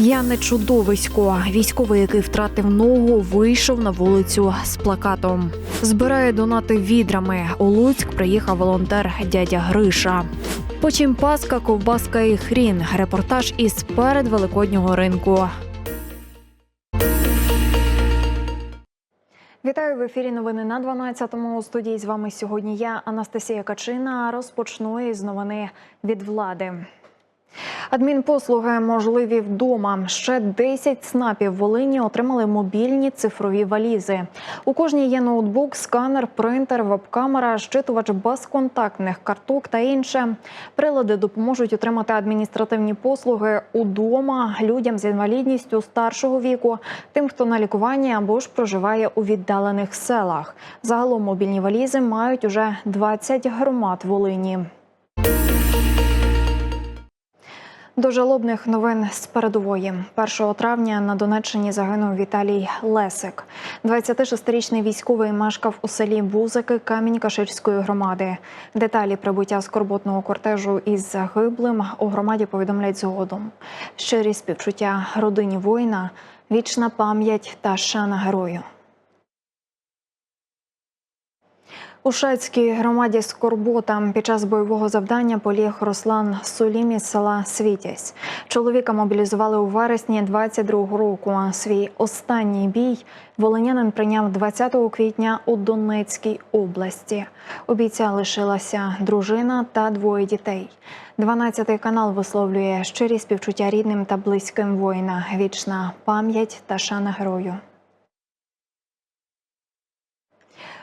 Я не чудовисько. Військовий, який втратив ногу, вийшов на вулицю з плакатом. Збирає донати відрами. У Луцьк приїхав волонтер дядя Гриша. Потім паска, ковбаска і хрін. Репортаж із передвеликоднього ринку. Вітаю в ефірі. Новини на 12-му. У студії з вами сьогодні я, Анастасія Качина. Розпочну із новини від влади. Адмінпослуги можливі вдома. Ще 10 снапів Волині отримали мобільні цифрові валізи. У кожній є ноутбук, сканер, принтер, веб-камера, щитувач безконтактних карток та інше. Прилади допоможуть отримати адміністративні послуги удома людям з інвалідністю старшого віку, тим, хто на лікуванні або ж проживає у віддалених селах. Загалом мобільні валізи мають уже 20 громад Волині. До жалобних новин з передової 1 травня на Донеччині загинув Віталій Лесик. 26-річний військовий мешкав у селі Бузики Камінь-Каширської громади. Деталі прибуття скорботного кортежу із загиблим у громаді повідомлять згодом. Щирі співчуття родині воїна, вічна пам'ять та шана герою. У Шацькій громаді Скорбота під час бойового завдання поліг Руслан Сулім із села Світязь. Чоловіка мобілізували у вересні 22-го року. Свій останній бій волинянин прийняв 20 квітня у Донецькій області. У бійця лишилася дружина та двоє дітей. 12-й канал висловлює щирі співчуття рідним та близьким воїна. Вічна пам'ять та шана герою.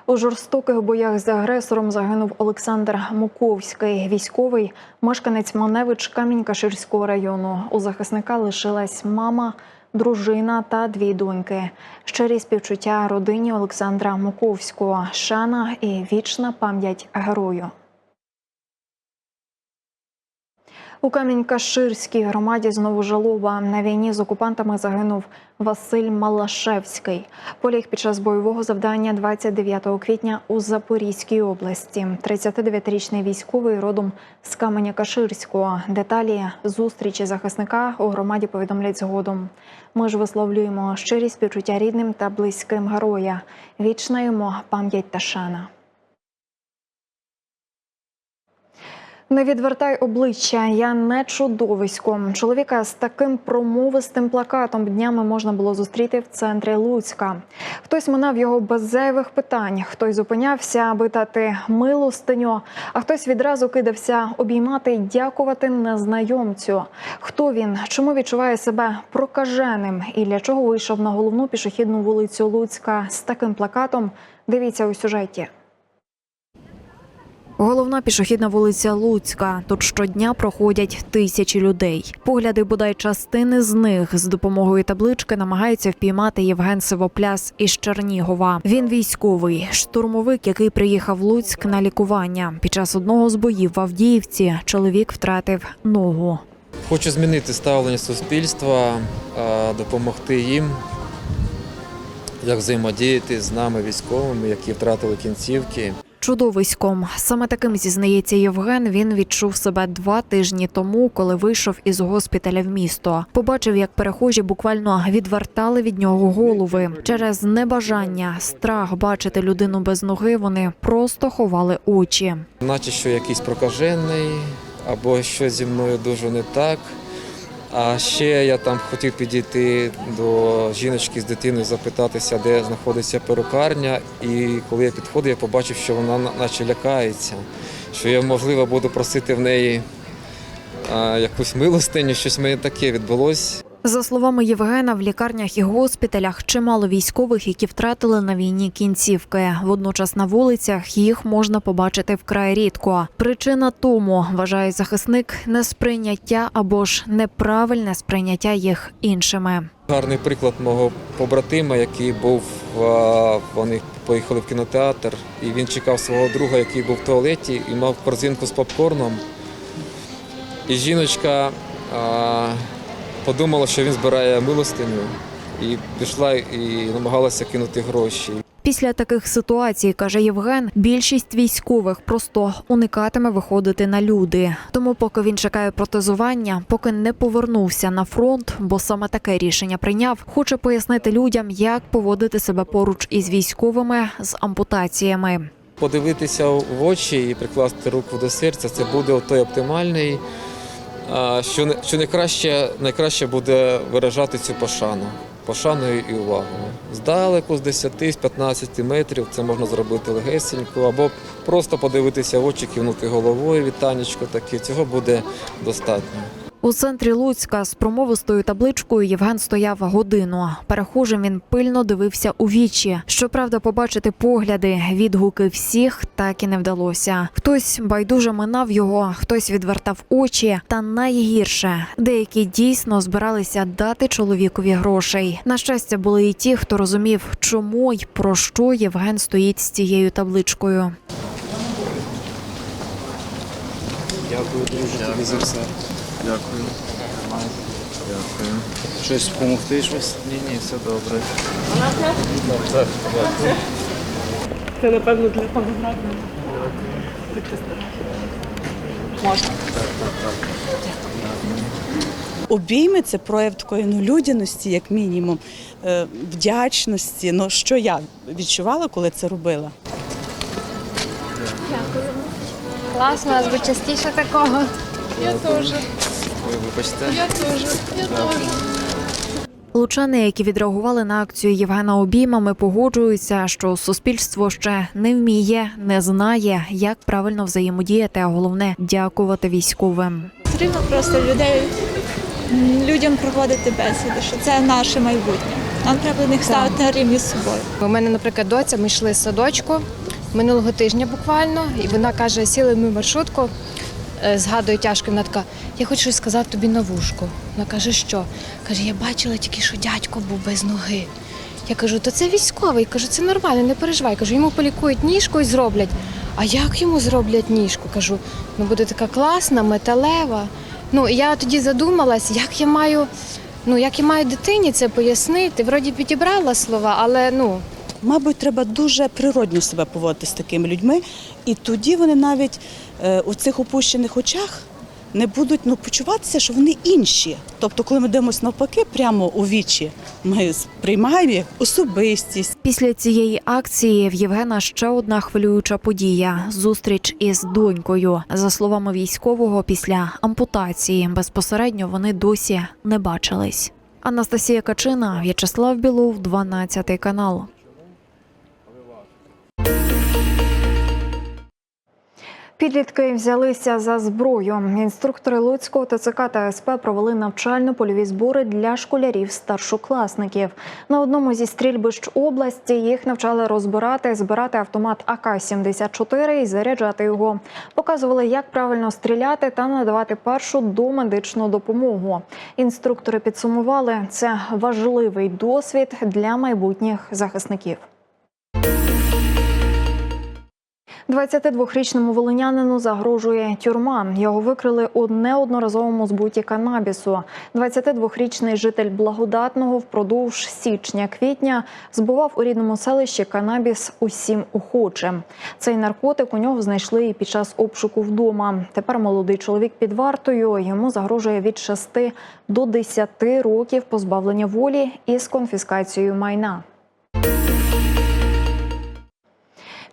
У жорстоких боях з агресором загинув Олександр Муковський, військовий, мешканець Маневич Камінь-Каширського району. У захисника лишилась мама, дружина та дві доньки. Щирі співчуття родині Олександра Муковського, шана і вічна пам'ять герою. У Камінь-Каширській громаді знову жалоба. На війні з окупантами загинув Василь Малашевський. Поліг під час бойового завдання 29 квітня у Запорізькій області. 39-річний військовий родом з Каменя-Каширського. Деталі зустрічі захисника у громаді повідомлять згодом. Ми ж висловлюємо щирі співчуття рідним та близьким героя. Вічна йому пам'ять та шана. Не відвертай обличчя, я не чудовисько. Чоловіка з таким промовистим плакатом днями можна було зустріти в центрі Луцька. Хтось минав його без зайвих питань, хтось зупинявся, аби дати милостиню, а хтось відразу кидався обіймати й дякувати незнайомцю. Хто він, чому відчуває себе прокаженим і для чого вийшов на головну пішохідну вулицю Луцька з таким плакатом? Дивіться у сюжеті. Головна пішохідна вулиця Луцька. Тут щодня проходять тисячі людей. Погляди бодай частини з них з допомогою таблички намагаються впіймати Євген Сивопляс із Чернігова. Він військовий, штурмовик, який приїхав в Луцьк на лікування. Під час одного з боїв в Авдіївці чоловік втратив ногу. Хочу змінити ставлення суспільства, допомогти їм, як взаємодіяти з нами, військовими, які втратили кінцівки. Чудовиськом саме таким зізнається Євген. Він відчув себе два тижні тому, коли вийшов із госпіталя в місто. Побачив, як перехожі буквально відвертали від нього голови через небажання, страх бачити людину без ноги. Вони просто ховали очі. Наче що якийсь прокажений, або щось зі мною дуже не так. А ще я там хотів підійти до жіночки з дитиною, запитатися, де знаходиться перукарня. І коли я підходив, я побачив, що вона наче лякається, що я, можливо, буду просити в неї якусь милостиню, щось мені таке відбулось. За словами Євгена, в лікарнях і госпіталях чимало військових, які втратили на війні кінцівки. Водночас на вулицях їх можна побачити вкрай рідко. Причина тому, вважає захисник, несприйняття або ж неправильне сприйняття їх іншими. Гарний приклад мого побратима, який був, вони поїхали в кінотеатр, і він чекав свого друга, який був в туалеті, і мав корзинку з попкорном. І жіночка подумала, що він збирає милостиню, і пішла і намагалася кинути гроші. Після таких ситуацій, каже Євген, більшість військових просто уникатиме виходити на люди. Тому, поки він чекає протезування, поки не повернувся на фронт, бо саме таке рішення прийняв, хоче пояснити людям, як поводити себе поруч із військовими з ампутаціями. Подивитися в очі і прикласти руку до серця це буде той оптимальний, що, що найкраще, найкраще буде виражати цю пошану. Пошаною і увагою. Здалеку, з 10 з 15 метрів це можна зробити легесенько, або просто подивитися в очі, кивнути головою, вітанечко таке. Цього буде достатньо. У центрі Луцька з промовистою табличкою Євген стояв годину. Перехожим він пильно дивився у вічі. Щоправда, побачити погляди, відгуки всіх так і не вдалося. Хтось байдуже минав його, хтось відвертав очі. Та найгірше деякі дійсно збиралися дати чоловікові грошей. На щастя, були і ті, хто розумів, чому й про що Євген стоїть з цією табличкою. Дякую, друже, тобі за все. Дякую. Дякую. Щось допомогти, щось? Ні, ні, все добре. Це напевно для фотографії. Можна. Обійми це прояв такої ну, людяності, як мінімум, е, вдячності. Ну що я відчувала, коли це робила? Дякую. Класно, а би частіше такого. Ой, вибачте. Лучани, які відреагували на акцію Євгена обіймами, погоджуються, що суспільство ще не вміє, не знає, як правильно взаємодіяти, а головне дякувати військовим. Потрібно просто людей людям проводити бесіди, що це наше майбутнє. Нам треба їх ставити на рівні з собою. У мене, наприклад, доця, ми йшли з садочку минулого тижня буквально, і вона каже, сіли ми в маршрутку, е, згадую тяжко, вона така, я хочу щось сказати тобі на вушку. Вона каже, що? Каже, я бачила тільки, що дядько був без ноги. Я кажу, то це військовий. Кажу, це нормально, не переживай. Кажу, йому полікують ніжку і зроблять. А як йому зроблять ніжку? Кажу, ну буде така класна, металева. Ну, я тоді задумалась, як я маю, ну як я маю дитині це пояснити. Вроді підібрала слова, але ну Мабуть, треба дуже природньо себе поводити з такими людьми, і тоді вони навіть е, у цих опущених очах не будуть ну, почуватися, що вони інші. Тобто, коли ми дивимося навпаки, прямо у вічі, ми сприймаємо як особистість. Після цієї акції в Євгена ще одна хвилююча подія зустріч із донькою. За словами військового, після ампутації безпосередньо вони досі не бачились. Анастасія Качина, В'ячеслав Білов, 12 канал. Підлітки взялися за зброю. Інструктори Луцького ТЦК та СП провели навчально-польові збори для школярів старшокласників. На одному зі стрільбищ області їх навчали розбирати, збирати автомат АК-74 і заряджати його. Показували, як правильно стріляти та надавати першу домедичну допомогу. Інструктори підсумували, це важливий досвід для майбутніх захисників. 22-річному волинянину загрожує тюрма. Його викрили у неодноразовому збуті канабісу. 22-річний житель благодатного впродовж січня-квітня збував у рідному селищі канабіс усім охочим. Цей наркотик у нього знайшли і під час обшуку вдома. Тепер молодий чоловік під вартою. Йому загрожує від 6 до 10 років позбавлення волі із конфіскацією майна.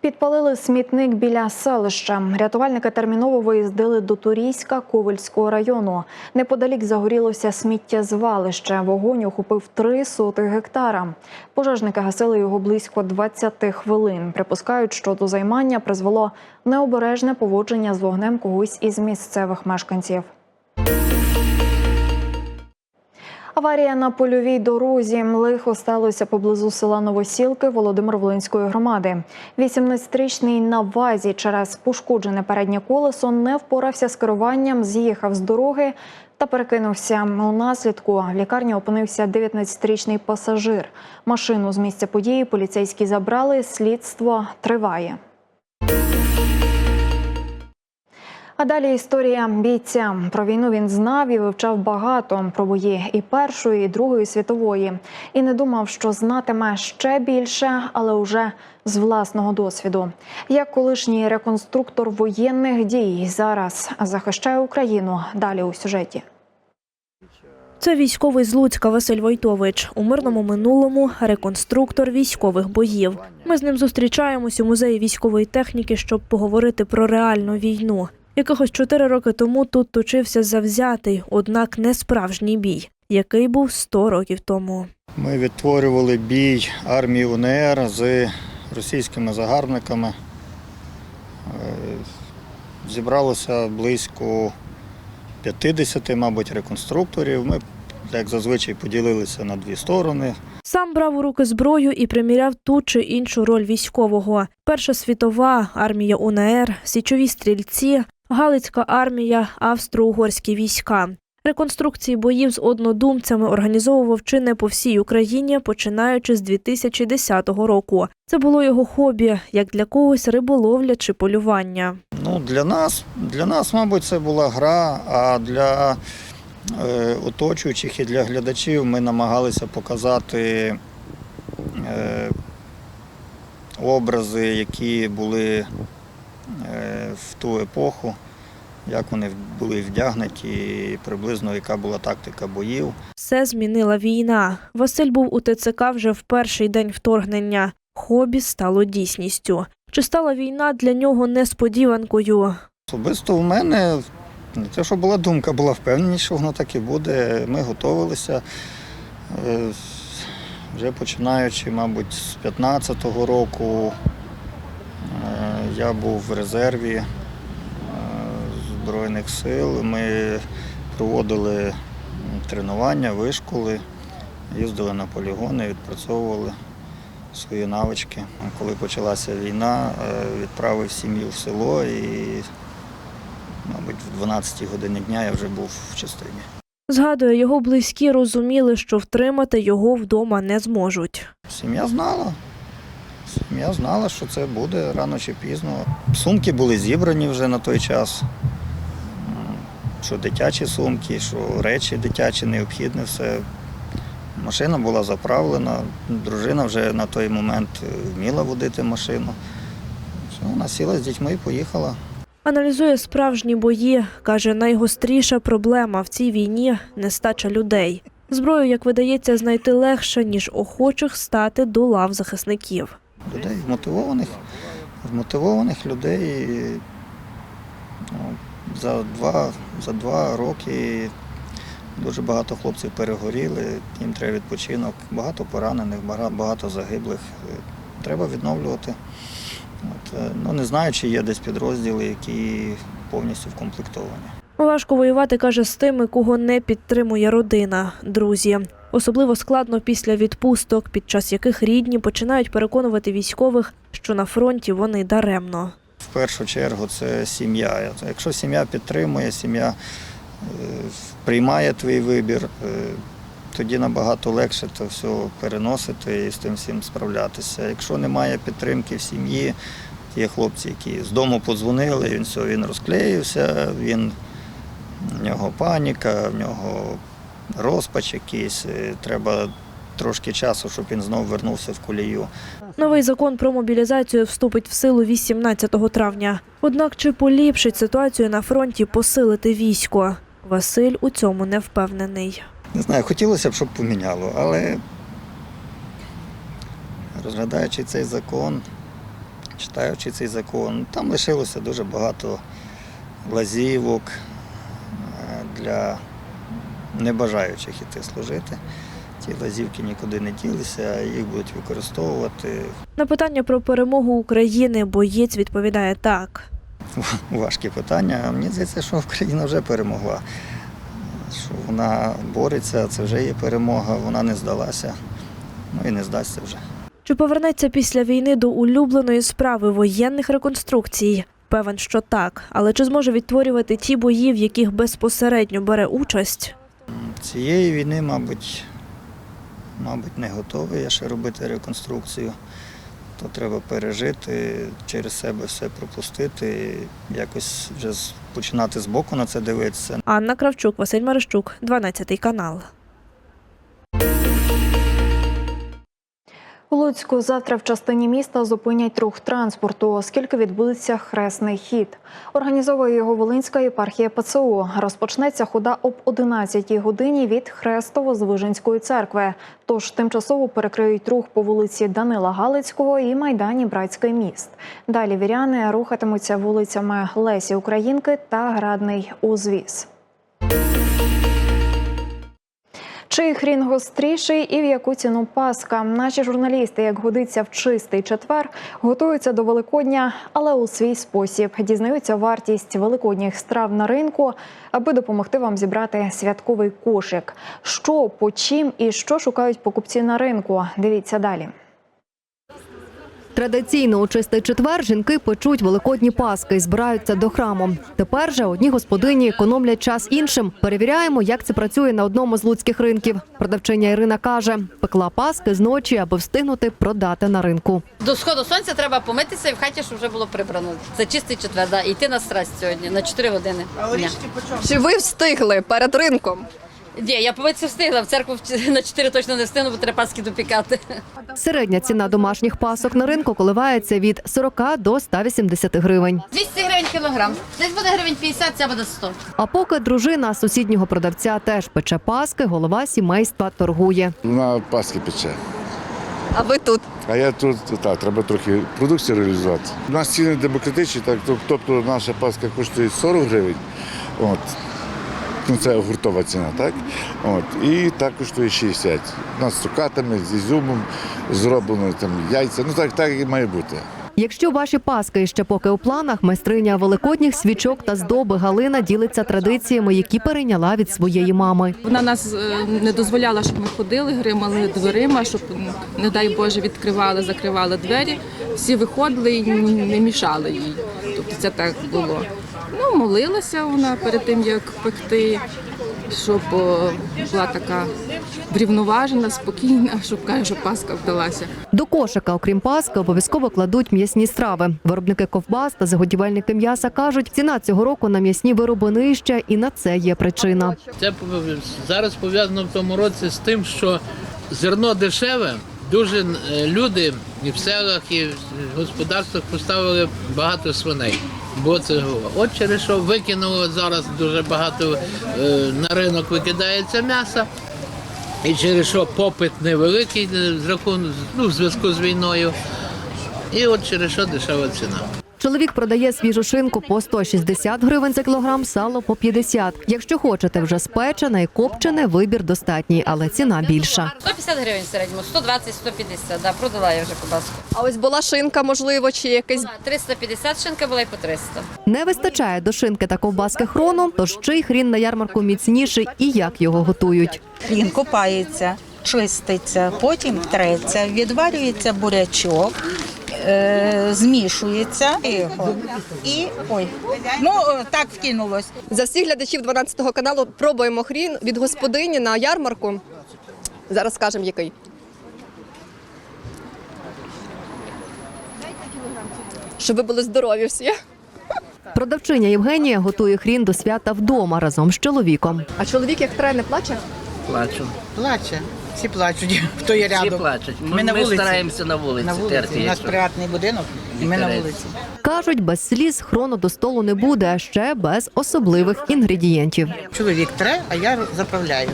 Підпалили смітник біля селища. Рятувальники терміново виїздили до Турійська Ковельського району. Неподалік загорілося сміттєзвалище. Вогонь охопив три соти гектара. Пожежники гасили його близько 20 хвилин. Припускають, що до займання призвело необережне поводження з вогнем когось із місцевих мешканців. Аварія на польовій дорозі лихо сталося поблизу села Новосілки Володимир-Волинської громади. 18-річний на вазі через пошкоджене переднє колесо не впорався з керуванням, з'їхав з дороги та перекинувся. У наслідку в лікарні опинився 19-річний пасажир. Машину з місця події поліцейські забрали. Слідство триває. А далі історія бійця. Про війну він знав і вивчав багато про бої і Першої, і Другої світової. І не думав, що знатиме ще більше, але уже з власного досвіду. Як колишній реконструктор воєнних дій зараз захищає Україну. Далі у сюжеті. Це військовий з Луцька Василь Войтович. У мирному минулому реконструктор військових боїв. Ми з ним зустрічаємось у музеї військової техніки, щоб поговорити про реальну війну. Якихось чотири роки тому тут точився завзятий, однак не справжній бій, який був 100 років тому. Ми відтворювали бій армії УНР з російськими загарбниками. Е, Зібралося близько 50, мабуть, реконструкторів. Ми, як зазвичай, поділилися на дві сторони. Сам брав у руки зброю і приміряв ту чи іншу роль військового. Перша світова армія УНР, січові стрільці, Галицька армія, австро-угорські війська. Реконструкції боїв з однодумцями організовував чи не по всій Україні, починаючи з 2010 року. Це було його хобі, як для когось риболовля чи полювання. Ну, для нас, для нас, мабуть, це була гра, а для е, оточуючих і для глядачів ми намагалися показати е, образи, які були в ту епоху, як вони були вдягнуті, приблизно яка була тактика боїв. Все змінила війна. Василь був у ТЦК вже в перший день вторгнення. Хобі стало дійсністю. Чи стала війна для нього несподіванкою? Особисто в мене не те, що була думка, була впевненість, що воно так і буде. Ми готувалися. Е, Вже починаючи, мабуть, з 15-го року е, я був в резерві е, Збройних сил. Ми проводили тренування, вишколи, їздили на полігони, відпрацьовували свої навички. Коли почалася війна, е, відправив сім'ю в село і, мабуть, в 12 годині дня я вже був в частині. Згадує, його близькі розуміли, що втримати його вдома не зможуть. Сім'я знала. Сім'я знала, що це буде рано чи пізно. Сумки були зібрані вже на той час. Що дитячі сумки, що речі дитячі необхідне, все. Машина була заправлена, дружина вже на той момент е, вміла водити машину. Вона сіла з дітьми і поїхала. Аналізує справжні бої. каже, найгостріша проблема в цій війні нестача людей. Зброю, як видається, знайти легше, ніж охочих стати до лав захисників. Людей, вмотивованих, вмотивованих людей. Ну, за, два, за два роки дуже багато хлопців перегоріли, їм треба відпочинок, багато поранених, багато загиблих. Е, Треба відновлювати. От, е, ну, не знаю, чи є десь підрозділи, які повністю вкомплектовані. Важко воювати, каже, з тими, кого не підтримує родина, друзі. Особливо складно після відпусток, під час яких рідні починають переконувати військових, що на фронті вони даремно. В першу чергу це сім'я. Якщо сім'я підтримує, сім'я е, приймає твій вибір, е, тоді набагато легше це все переносити і з тим всім справлятися. Якщо немає підтримки в сім'ї, є хлопці, які з дому подзвонили, він все, він розклеївся, він, в нього паніка, в нього розпач якийсь, е, треба трошки часу, щоб він знову вернувся в колію. Новий закон про мобілізацію вступить в силу 18 травня. Однак чи поліпшить ситуацію на фронті посилити військо? Василь у цьому не впевнений. Не знаю, хотілося б, щоб поміняло, але розглядаючи цей закон, читаючи цей закон, там лишилося дуже багато лазівок е, для небажаючих іти служити. Ті лазівки нікуди не ділися, їх будуть використовувати. На питання про перемогу України боєць відповідає так. Важкі питання. Мені здається, що Україна вже перемогла. Що вона бореться, це вже є перемога, вона не здалася, ну і не здасться вже. Чи повернеться після війни до улюбленої справи воєнних реконструкцій? Певен, що так, але чи зможе відтворювати ті бої, в яких безпосередньо бере участь? Цієї війни, мабуть, мабуть, не готовий я ще робити реконструкцію. то треба пережити, через себе все пропустити, якось вже починати з боку на це дивитися. Анна Кравчук, Василь Марищук, 12 канал. У Луцьку завтра в частині міста зупинять рух транспорту, оскільки відбудеться хресний хід. Організовує його Волинська єпархія ПЦУ. Розпочнеться хода об 11 годині від Хрестово-Звиженської церкви. Тож тимчасово перекриють рух по вулиці Данила Галицького і майдані Братський міст. Далі віряни рухатимуться вулицями Лесі Українки та Градний Узвіз. Чий хрін гостріший і в яку ціну паска? Наші журналісти, як годиться в чистий четвер, готуються до Великодня, але у свій спосіб дізнаються вартість великодніх страв на ринку, аби допомогти вам зібрати святковий кошик. Що, по чим і що шукають покупці на ринку? Дивіться далі. Традиційно у чистий четвер жінки печуть великодні паски і збираються до храму. Тепер же одні господині економлять час іншим. Перевіряємо, як це працює на одному з луцьких ринків. Продавчиня Ірина каже, пекла паски зночі, аби встигнути продати на ринку. До сходу сонця треба помитися і в хаті, щоб вже було прибрано. Це чистий четвер, да. і йти на страсть сьогодні на 4 години. Дня. Чи ви встигли перед ринком? Ні, я помитися встигла, в церкву в- на 4 точно не встигну, бо треба паски допікати. Середня ціна домашніх пасок на ринку коливається від 40 до 180 гривень. 200 гривень кілограм. Десь буде гривень 50, це буде 100. А поки дружина сусіднього продавця теж пече паски, голова сімейства торгує. На Пасхи пече. А ви тут? А я тут так, треба трохи продукцію реалізувати. У нас ціни демократичні, так тобто наша паска коштує 40 гривень. От. Ну, це гуртова ціна, так? От. І так коштує 60. У нас з цукатами, з ізюмом зроблено там яйця. Ну так, так і має бути. Якщо ваші паски ще поки у планах, майстриня великодніх свічок та здоби Галина ділиться традиціями, які перейняла від своєї мами. Вона нас е, не дозволяла, щоб ми ходили, гримали дверима, щоб, не дай Боже, відкривали, закривали двері. Всі виходили і не мішали їй. Тобто це так було. Ну, молилася вона перед тим, як пекти, щоб була така врівноважена, спокійна, щоб каже, що Пасха вдалася. До кошика, окрім паски, обов'язково кладуть м'ясні страви. Виробники ковбас та заготівельники м'яса кажуть, ціна цього року на м'ясні вироби нижча, і на це є причина. Це зараз пов'язано в тому році з тим, що зерно дешеве. Дуже е, люди і в селах, і в господарствах поставили багато свиней. Бо це голова. От через що викинуло зараз дуже багато е, на ринок викидається м'яса. І через що попит невеликий е, з рахунку ну, в зв'язку з війною. І от через що дешева ціна. Чоловік продає свіжу шинку по 160 гривень за кілограм, сало по 50. Якщо хочете вже спечене і копчене, вибір достатній, але ціна більша. 150 гривень в середньому, 120-150, да, продала я вже кобаску. А ось була шинка, можливо, чи Була 350 шинка була і по 300. Не вистачає до шинки та ковбаски хрону, тож чий хрін на ярмарку міцніший і як його готують. Він копається, чиститься, потім треться, відварюється бурячок, е, змішується його. і ой, ну е, так вкинулось. За всіх глядачів 12 каналу пробуємо хрін від господині на ярмарку. Зараз скажемо який. Щоб ви були здорові всі. Продавчиня Євгенія готує хрін до свята вдома разом з чоловіком. А чоловік як тренер не плаче? Плачу. Плаче. Всі плачуть, хто є Всі плачуть. Ми, на ми вулиці. стараємося на вулиці, терти. якщо. приватний будинок, і ми на вулиці. Кажуть, без сліз хрону до столу не буде, а ще без особливих інгредієнтів. Чоловік тре, а я заправляю.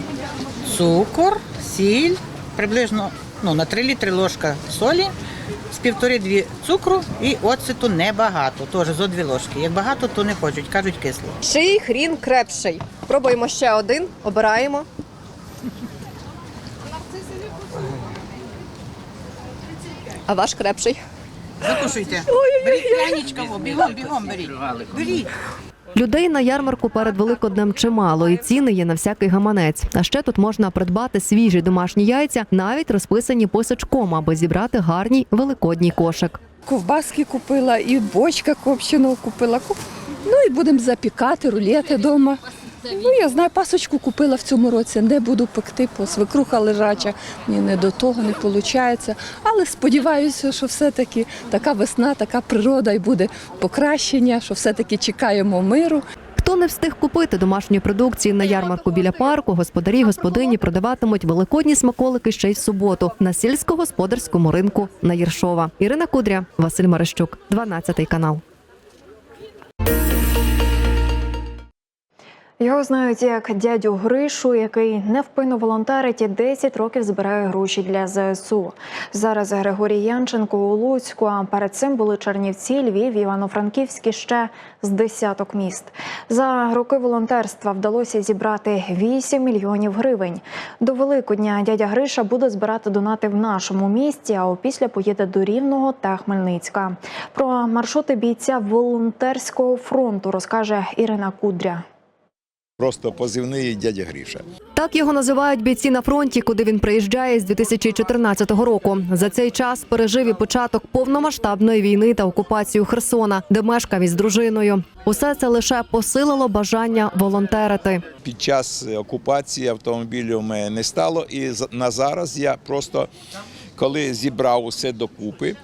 Цукор, сіль, приблизно ну, на 3 літри ложка солі, з півтори-дві цукру і оцету небагато, теж зо дві ложки. Як багато, то не хочуть, кажуть кисло. Чий хрін крепший. Пробуємо ще один, обираємо. А ваш крепший. Закушуйте. Беріть бігом, бігом беріть. Беріть. Людей на ярмарку перед Великоднем чимало, і ціни є на всякий гаманець. А ще тут можна придбати свіжі домашні яйця, навіть розписані посичком, аби зібрати гарний великодній кошик. Ковбаски купила і бочка копченого купила. Ну і будемо запікати рулети вдома. Ну, я знаю, пасочку купила в цьому році, не буду пекти, бо свекруха лежача, мені не до того не виходить. Але сподіваюся, що все-таки така весна, така природа і буде покращення, що все-таки чекаємо миру. Хто не встиг купити домашньої продукції на ярмарку біля парку, господарі й господині продаватимуть великодні смаколики ще й в суботу на сільськогосподарському ринку на Єршова. Ірина Кудря, Василь Марищук, 12 канал. Його знають як дядю Гришу, який невпинно волонтерить і 10 років збирає гроші для ЗСУ. Зараз Григорій Янченко у Луцьку. А перед цим були Чернівці, Львів, Івано-Франківськ і ще з десяток міст. За роки волонтерства вдалося зібрати 8 мільйонів гривень. До Великодня дядя Гриша буде збирати донати в нашому місті, а опісля поїде до Рівного та Хмельницька. Про маршрути бійця волонтерського фронту розкаже Ірина Кудря. Просто позивний дядя Гріша. Так його називають бійці на фронті, куди він приїжджає з 2014 року. За цей час пережив і початок повномасштабної війни та окупацію Херсона, де мешкав із дружиною. Усе це лише посилило бажання волонтерити. Під час окупації автомобілів мене не стало, і на зараз я просто коли зібрав усе докупи.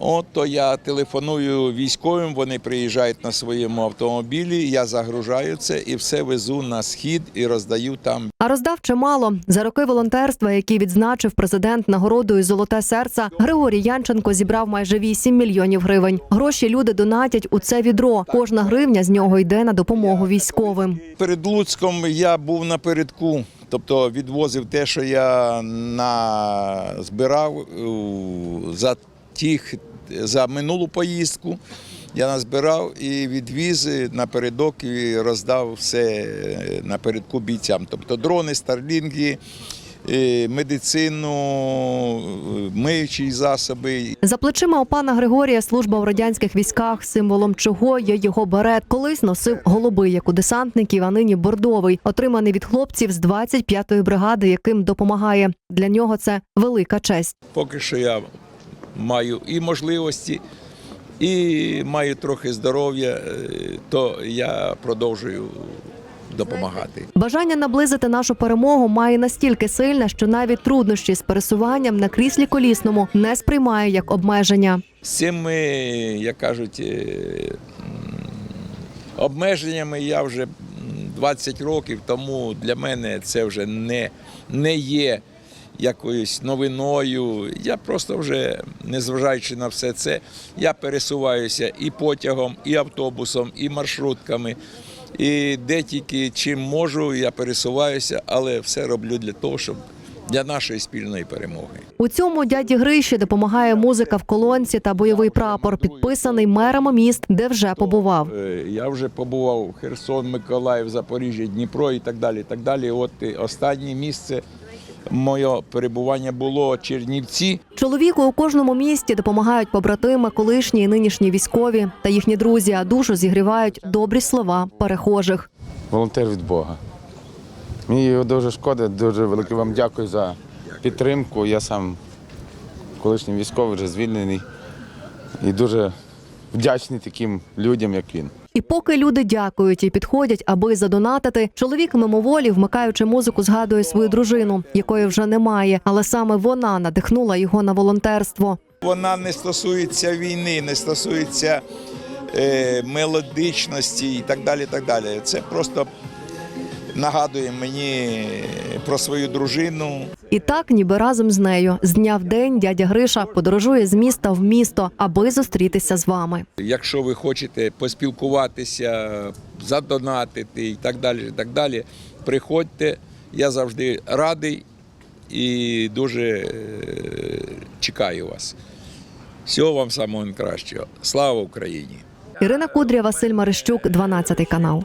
От то я телефоную військовим, вони приїжджають на своєму автомобілі, я загружаю це і все везу на схід і роздаю там. А роздав чимало за роки волонтерства, які відзначив президент нагородою Золоте серце. Григорій Янченко зібрав майже 8 мільйонів гривень. Гроші люди донатять у це відро. Кожна гривня з нього йде на допомогу військовим. Перед Луцьком я був напередку, тобто відвозив те, що я на... збирав за тих за минулу поїздку. Я назбирав і відвіз напередок і роздав все е, напередку бійцям. Тобто дрони, старлінги, е, медицину, е, миючі засоби. За плечима у пана Григорія служба в радянських військах, символом чого є його берет. Колись носив голубий, як у десантників, а нині бордовий, отриманий від хлопців з 25-ї бригади, яким допомагає. Для нього це велика честь. Поки що я маю і можливості, і маю трохи здоров'я, е, то я продовжую допомагати. Бажання наблизити нашу перемогу має настільки сильне, що навіть труднощі з пересуванням на кріслі колісному не сприймає як обмеження. З цими, як кажуть, е, обмеженнями я вже 20 років, тому для мене це вже не, не є якоюсь новиною. Я просто вже, незважаючи на все це, я пересуваюся і потягом, і автобусом, і маршрутками. І де тільки чим можу, я пересуваюся, але все роблю для того, щоб для нашої спільної перемоги. У цьому дяді Гриші допомагає музика в колонці та бойовий прапор, підписаний мером міст, де вже побував. Е, Я вже побував Херсон, Миколаїв, Запоріжжя, Дніпро і так далі. І так далі. От останнє місце моє перебування було Чернівці. Чоловіку у кожному місті допомагають побратими, колишні і нинішні військові та їхні друзі, а душу зігрівають добрі слова перехожих. волонтер від Бога. Мені його дуже шкода, дуже велике вам дякую за підтримку. Я сам колишній військовий, вже звільнений і дуже вдячний таким людям, як він. І поки люди дякують і підходять, аби задонатити, чоловік мимоволі, вмикаючи музику, згадує свою дружину, якої вже немає, але саме вона надихнула його на волонтерство. Вона не стосується війни, не стосується е, мелодичності і так далі. так далі. Це просто нагадує мені про свою дружину. І так, ніби разом з нею, з дня в день дядя Гриша подорожує з міста в місто, аби зустрітися з вами. Якщо ви хочете поспілкуватися, задонатити і так далі, і так далі, приходьте. Я завжди радий і дуже е, чекаю вас. Всього вам самого найкращого. Слава Україні! Ірина Кудря, Василь Марищук, 12 канал.